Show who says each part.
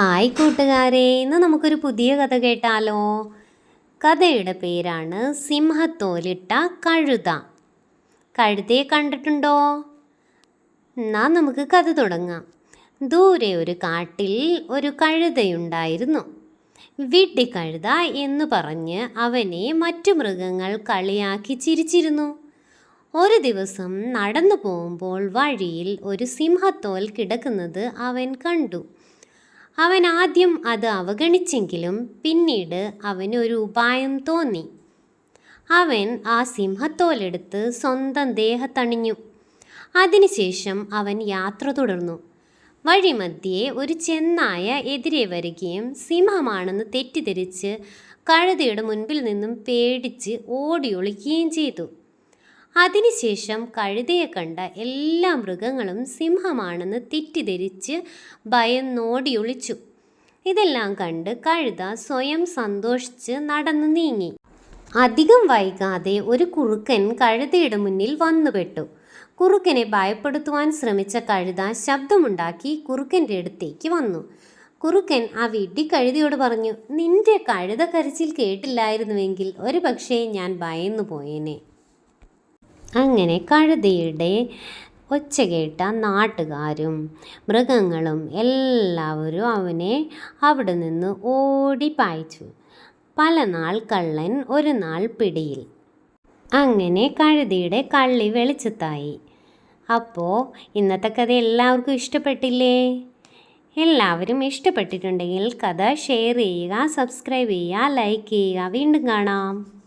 Speaker 1: Hi കൂട്ടുകാരെ ഇന്ന് നമുക്കൊരു പുതിയ കഥ കേട്ടാലോ? കഥയുടെ പേരാണ് സിംഹത്തോലിട്ട കഴുത. കഴുതയെ കണ്ടിട്ടുണ്ടോ? എന്നാ നമുക്ക് കഥ തുടങ്ങാം. ദൂരെ ഒരു കാട്ടിൽ ഒരു കഴുതയുണ്ടായിരുന്നു. വിഡ്ഢിക്കഴുത എന്ന് പറഞ്ഞ് അവനെ മറ്റു മൃഗങ്ങൾ കളിയാക്കി ചിരിച്ചിരുന്നു. ഒരു ദിവസം നടന്നു പോകുമ്പോൾ വഴിയിൽ ഒരു സിംഹത്തോൽ കിടക്കുന്നത് അവൻ കണ്ടു. അവൻ ആദ്യം അത് അവഗണിച്ചെങ്കിലും പിന്നീട് അവനൊരു ഉപായം തോന്നി. അവൻ ആ സിംഹത്തോലെടുത്ത് സ്വന്തം ദേഹത്തണിഞ്ഞു. അതിനുശേഷം അവൻ യാത്ര തുടർന്നു. വഴിമധ്യേ ഒരു ചെന്നായ എതിരെ വരികയും സിംഹമാണെന്ന് തെറ്റിദ്ധരിച്ച് കഴുതയുടെ മുൻപിൽ നിന്നും പേടിച്ച് ഓടിയൊളിക്കുകയും ചെയ്തു. അതിനുശേഷം കഴുതയെ കണ്ട എല്ലാ മൃഗങ്ങളും സിംഹമാണെന്ന് തെറ്റിദ്ധരിച്ച് ഭയന്നോടിയൊളിച്ചു ഇതെല്ലാം കണ്ട് കഴുത സ്വയം സന്തോഷിച്ച് നടന്നു നീങ്ങി. അധികം വൈകാതെ ഒരു കുറുക്കൻ കഴുതയുടെ മുന്നിൽ വന്നുപെട്ടു. കുറുക്കനെ ഭയപ്പെടുത്തുവാൻ ശ്രമിച്ച കഴുത ശബ്ദമുണ്ടാക്കി കുറുക്കന്റെ അടുത്തേക്ക് വന്നു. കുറുക്കൻ ആ വീട്ടി കഴുതയോട് പറഞ്ഞു നിന്റെ കഴുത കരച്ചിൽ കേട്ടില്ലായിരുന്നുവെങ്കിൽ ഒരു പക്ഷേ ഞാൻ ഭയന്നു പോയേനെ അങ്ങനെ കഴുതയുടെ ഒച്ച കേട്ട നാട്ടുകാരും മൃഗങ്ങളും എല്ലാവരും അവനെ അവിടെ നിന്ന് ഓടി പായിച്ചു. പല നാൾ കള്ളൻ ഒരു നാൾ പിടിയിൽ. അങ്ങനെ കഴുതിയുടെ കള്ളി വെളിച്ചത്തായി. അപ്പോൾ ഇന്നത്തെ കഥ എല്ലാവർക്കും ഇഷ്ടപ്പെട്ടില്ലേ? എല്ലാവരും ഇഷ്ടപ്പെട്ടിട്ടുണ്ടെങ്കിൽ കഥ ഷെയർ ചെയ്യുക സബ്സ്ക്രൈബ് ചെയ്യുക ലൈക്ക് ചെയ്യുക. വീണ്ടും കാണാം.